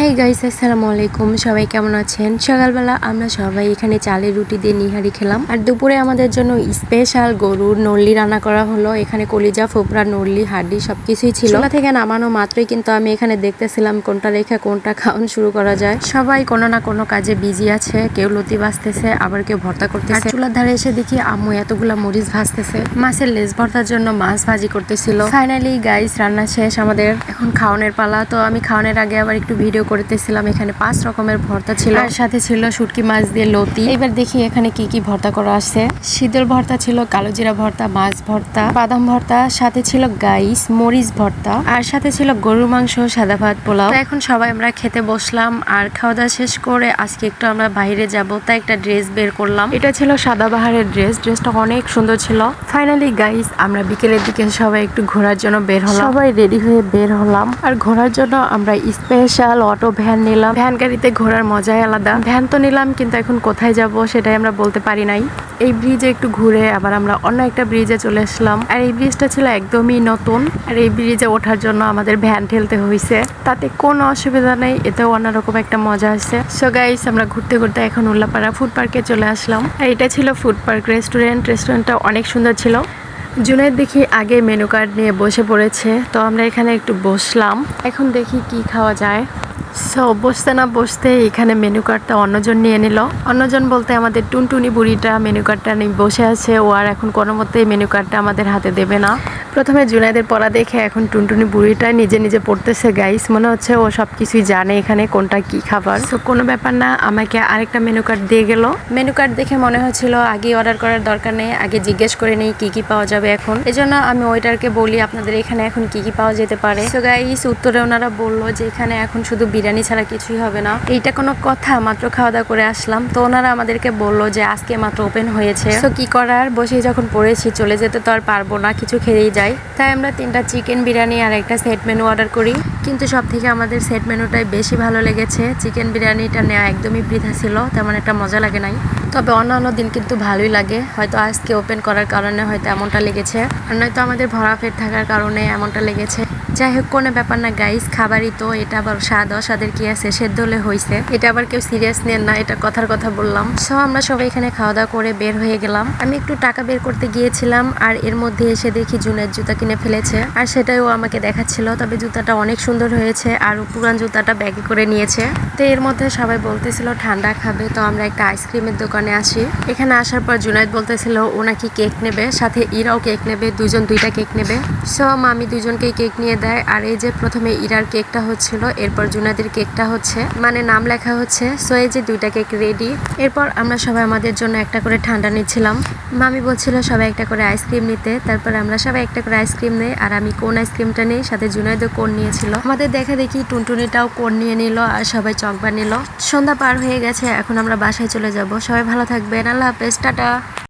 Hey guys আসসালামু আলাইকুম। সবাই কেমন আছেন? সকালবেলা আমরা সবাই এখানে চালের রুটি দিয়ে নিহারি খেলাম। আর দুপুরে আমাদের জন্য স্পেশাল গরুর নল্লি রান্না করা হলো। এখানে কলিজা ফোপরা নল্লি হাড্ডি সবকিছুই ছিল। চুলা থেকে নামানো মাত্রই কিন্তু আমি এখানে দেখতেছিলাম কোনটা রেখে কোনটা খাওয়ান শুরু করা যায়। সবাই কোনো না কোনো কাজে বিজি আছে। কেউ লতি বাজতেছে আবার কেউ ভর্তা করতেছে। চুলার ধারে এসে দেখি আম্মু এতগুলা মরিচ ভাজতেছে। মাছের লেজ ভর্তার জন্য মাছ ভাজি করতেছিল। ফাইনালি গাইস রান্না শেষ আমাদের এখন খাওয়ানোর পালা। তো আমি খাওয়ানোর আগে আবার একটু ভিডিও করতেছিলাম এখানে পাঁচ রকমের ভর্তা ছিল। আর সাথে ছিল শুটকি মাছ দিয়ে লতি। এবার দেখি এখানে কি কি ভর্তা করা আছে। শীতল ভর্তা ছিল কালো জিরা ভর্তা মাছ ভর্তা বাদাম ভর্তা সাথে ছিল গাইস মরিচ ভর্তা আর সাথে ছিল গরুর মাংস সাদা ভাত পোলাও। এখন সবাই আমরা খেতে বসলাম আর খাওয়া দাওয়া শেষ করে আজকে একটু আমরা বাইরে যাব তাই একটা ড্রেস বের করলাম। এটা ছিল সাদা বাহারের ড্রেস ড্রেসটা অনেক সুন্দর ছিল। ফাইনালি গাইস আমরা বিকেলের দিকে সবাই একটু ঘোরার জন্য বের হলাম। সবাই রেডি হয়ে বের হলাম। আর ঘোরার জন্য আমরা স্পেশাল অটো ভ্যান নিলাম। ভ্যান গাড়িতে ঘোরার মজাই আলাদা। ভ্যান তো নিলাম, কিন্তু এখন কোথায় যাব সেটাই আমরা বলতে পারি নাই। এই ব্রিজে একটু ঘুরে আবার আমরা অন্য একটা ব্রিজে চলে আসলাম। আর এই ব্রিজটা ছিল একদমই নতুন। আর এই ব্রিজে ওঠার জন্য আমাদের ভ্যান ঠেলতে হয়েছে তাতে কোনো অসুবিধা নেই, এতেও অন্যরকম একটা মজা আছে। সো গাইস আমরা ঘুরতে ঘুরতে এখন উল্লাপাড়া ফুড পার্কে চলে আসলাম। আর এটা ছিল ফুড পার্ক রেস্টুরেন্ট রেস্টুরেন্টটা অনেক সুন্দর ছিল। জুনের দেখি আগে মেনু কার্ড নিয়ে বসে পড়েছে। তো আমরা এখানে একটু বসলাম। এখন দেখি কি খাওয়া যায়। সো বসতে না বসতে এখানে মেনু কার্ডটা অন্যজন নিয়ে নিল। অন্যজন বলতে আমাদের টুনটুনি বুড়িটা মেনু কার্ডটা নিয়ে বসে আছে। ও আর এখন কোনো মতেই মেনু কার্ডটা আমাদের হাতে দেবে না। প্রথমে জুনাইদের পড়া দেখে এখন টুনটুনি বুড়িটা নিজে নিজে পড়তেছে গাইস মনে হচ্ছে ও সব কিছুই জানে এখানে কোনটা কি খাবার। তো কোনো ব্যাপার না, আমাকে আরেকটা মেনু কার্ড দিয়ে গেল। মেনু কার্ড দেখে মনে হচ্ছিল আগে অর্ডার করার দরকার নেই, আগে জিজ্ঞেস করে নেই কি কি পাওয়া যাবে এখন। এজন্য আমি ওইটারকে বলি, আপনাদের এখানে এখন কি কি পাওয়া যেতে পারে। তো গাইস উত্তরে ওনারা বলল যে এখানে এখন শুধু বিরিয়ানি ছাড়া কিছুই হবে না। এইটা কোনো কথা, মাত্র খাওয়া দাওয়া করে আসলাম। তো ওনারা আমাদেরকে বলল যে আজকে মাত্র ওপেন হয়েছে। তো কি করার? বসে যখন পড়েছি, চলে যেতে তো আর পারব না, কিছু খেয়েই যাই। তাই আমরা তিনটা চিকেন বিরিয়ানি আর একটা সেট মেনু অর্ডার করি। কিন্তু সব থেকে আমাদের সেট মেনুটাই বেশি ভালো লেগেছে। চিকেন বিরিয়ানিটা নেওয়া একদমই বৃথা ছিল, তেমন একটা মজা লাগে নাই। তবে অন্যান্য দিন কিন্তু ভালোই লাগে, হয়তো আজকে ওপেন করার কারণে হয়তো এমনটা লেগেছে। আর নয়তো আমাদের ভরা পেট থাকার কারণে এমনটা লেগেছে। যাই হোক, কোনো ব্যাপার না গাইস খাবারই তো, এটা আবার স্বাদ, অস্বাদের কি আছে, সেদ্ধ হলে হয়েছে এটা আবার কেউ সিরিয়াস নেন না, এটা কথার কথা বললাম। সো আমরা সবাই এখানে খাওয়া দাওয়া করে বের হয়ে গেলাম। আমি একটু টাকা বের করতে গিয়েছিলাম, আর এর মধ্যে এসে দেখি জুনের জুতা কিনে ফেলেছে। আর সেটাও আমাকে দেখাচ্ছিল, তবে জুতাটা অনেক সুন্দর হয়েছে আর পুরান জুতাটা ব্যাগে করে নিয়েছে। তো এর মধ্যে সবাই বলতেছিল, ঠান্ডা খাবে। তো আমরা একটা আইসক্রিমের দোকানে আসি। এখানে আসার পর জুনাইদ বলতেছিল, ও নাকি কেক নেবে। সাথে ইরাও কেক নেবে দুজন দুইটা কেক নেবে। সো মামি দুজনকেই কেক নিয়ে দেয়। আর এই যে প্রথমে ইরার কেকটা হচ্ছিল, এরপর জুনাইদের কেকটা হচ্ছে। মানে নাম লেখা হচ্ছে সো এই যে দুইটা কেক রেডি এরপর আমরা সবাই আমাদের জন্য একটা করে ঠান্ডা নিচ্ছিলাম। মামি বলছিল, সবাই একটা করে আইসক্রিম নিতে। তারপর আমরা সবাই একটা করে আইসক্রিম নেই। আর আমি কোন আইসক্রিমটা নেই, সাথে জুনাইদও কোন নিয়েছিল। আমাদের দেখা দেখি টুনটুনিটাও কোন নিয়ে নিল আর সবাই চকবা নিল। সন্ধ্যা পার হয়ে গেছে, এখন আমরা বাসায় চলে যাব। সবাই ভালো থাকবেন। আল্লাহ হাফেজ। টাটা।